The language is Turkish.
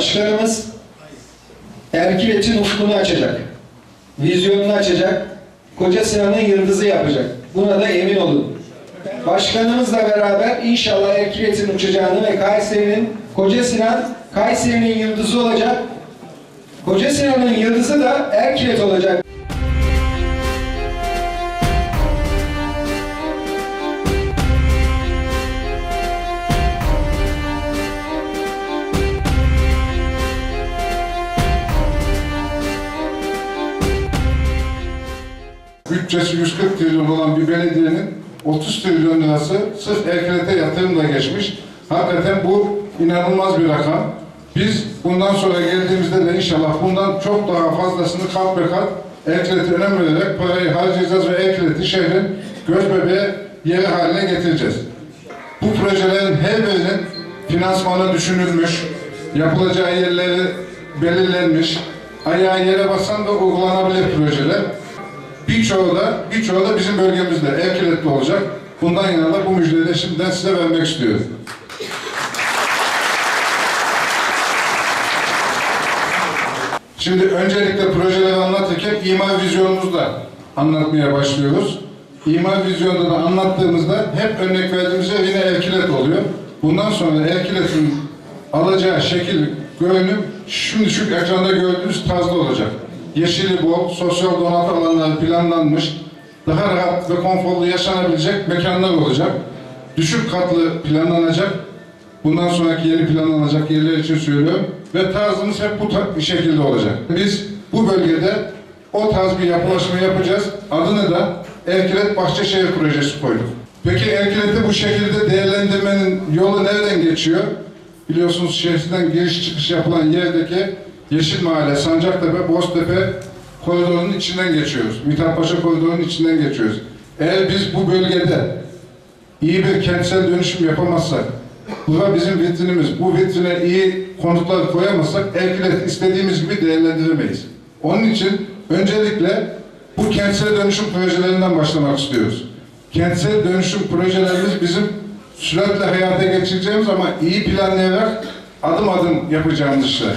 Başkanımız Erkilet'in ufkunu açacak. Vizyonunu açacak. Koca Sinan'ın yıldızı yapacak. Buna da emin olun. Başkanımızla beraber inşallah Erkilet'in uçacağını ve Kayseri'nin, Koca Sinan Kayseri'nin yıldızı olacak. Koca Sinan'ın yıldızı da Erkilet olacak. Bütçesi 140 trilyon olan bir belediyenin 30 trilyon lirası sırf Erkilet'e yatırımla geçmiş. Hakikaten bu inanılmaz bir rakam. Biz bundan sonra geldiğimizde de inşallah bundan çok daha fazlasını kat be kat Erkilet'e önem vererek parayı harcayacağız ve Erkilet'i şehrin göz bebeği yeri haline getireceğiz. Bu projelerin her birinin finansmanı düşünülmüş, yapılacağı yerleri belirlenmiş, ayağı yere basan da uygulanabilir projeler. Birçoğu da, birçoğu da bizim bölgemizde Erkilet'te olacak. Bundan yana da bu müjdeyi de şimdiden size vermek istiyorum. Şimdi öncelikle projeleri anlatırken imar vizyonumuzu da anlatmaya başlıyoruz. İmar vizyonunda da anlattığımızda hep örnek verdiğimiz yer yine Erkilet oluyor. Bundan sonra Erkilet'in alacağı şekil, görünüm şimdi şu ekranda gördüğünüz tarzda olacak. Yeşili bol, sosyal donatı alanları planlanmış, daha rahat ve konforlu yaşanabilecek mekanlar olacak. Düşük katlı planlanacak. Bundan sonraki yeni planlanacak yerler için söylüyorum. Ve tarzımız hep bu şekilde olacak. Biz bu bölgede o tarz bir yapılaşma yapacağız. Adını da Erkilet Bahçeşehir Projesi koyduk. Peki Erkilet'i bu şekilde değerlendirmenin yolu nereden geçiyor? Biliyorsunuz şehirden giriş çıkış yapılan yerdeki Yeşil Mahalle, Sancaktepe, Boztepe koridorunun içinden geçiyoruz. Mithat Paşa koridorunun içinden geçiyoruz. Eğer biz bu bölgede iyi bir kentsel dönüşüm yapamazsak, bura bizim vitrinimiz, bu vitrine iyi konutlar koyamazsak Erkilet istediğimiz gibi değerlendiremeyiz. Onun için öncelikle bu kentsel dönüşüm projelerinden başlamak istiyoruz. Kentsel dönüşüm projelerimiz bizim süratle hayata geçireceğimiz ama iyi planlayarak adım adım yapacağımız işler.